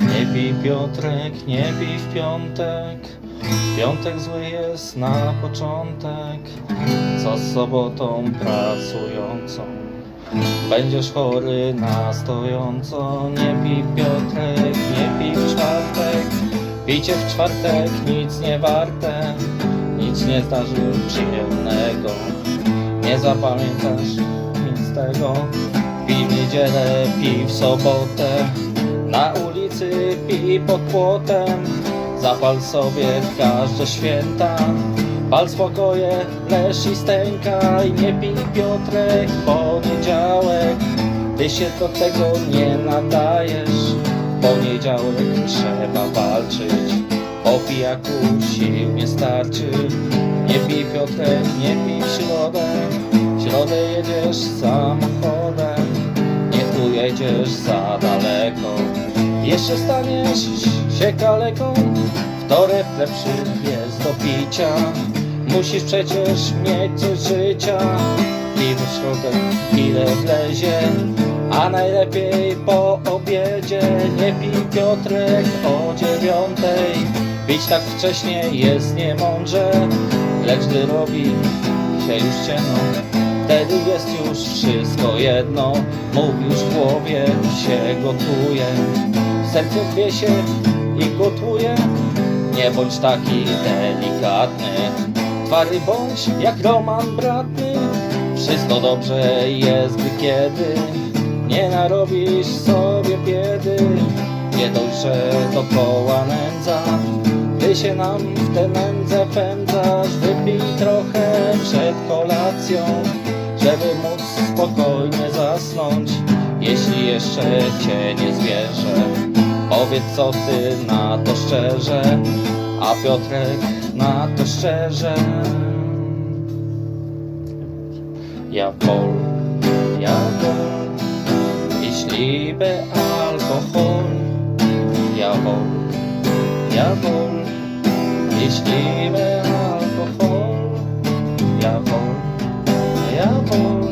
Nie pij Piotrek, nie pij w piątek. Piątek zły jest na początek, co z sobotą pracującą. Będziesz chory na stojąco, nie pij Piotrek, nie pij w czwartek. Picie w czwartek nic nie warte, nic nie zdarzy przyjemnego. Nie zapamiętasz nic tego, pij w niedzielę, pij w sobotę. Na pij pod płotem, zapal sobie każde święta. Pal spokoje, leż i stękaj, nie pij Piotrek, poniedziałek. Ty się do tego nie nadajesz, poniedziałek trzeba walczyć. Po pijaku sił nie starczy, nie pij Piotrek, nie pij w środę. W środę jedziesz samochodem, nie ujedziesz za daleko. Jeszcze staniesz się kaleką, wtorek lepszy jest do picia. Musisz przecież mieć coś życia i w środek ile wlezie, a najlepiej po obiedzie. Nie pij Piotrek o dziewiątej, pić tak wcześnie jest niemądrze, lecz gdy robi się już ciemno, wtedy jest już wszystko jedno. Mów już w głowie się gotuje, serce dwie się i gotuje. Nie bądź taki delikatny, twary bądź jak Roman bratny. Wszystko dobrze jest, gdy kiedy nie narobisz sobie biedy. Nie dość, że dokoła nędza, ty się nam w tę nędzę pędzasz. Wypij trochę przed kolacją, żeby móc spokojnie zasnąć, jeśli jeszcze cię nie zwierzę. Powiedz co ty na to szczerze, a Piotrek na to szczerze. Ja pol, ja pol, ich liebe Alkohol. Jawohl, jawohl, ich liebe der Mond.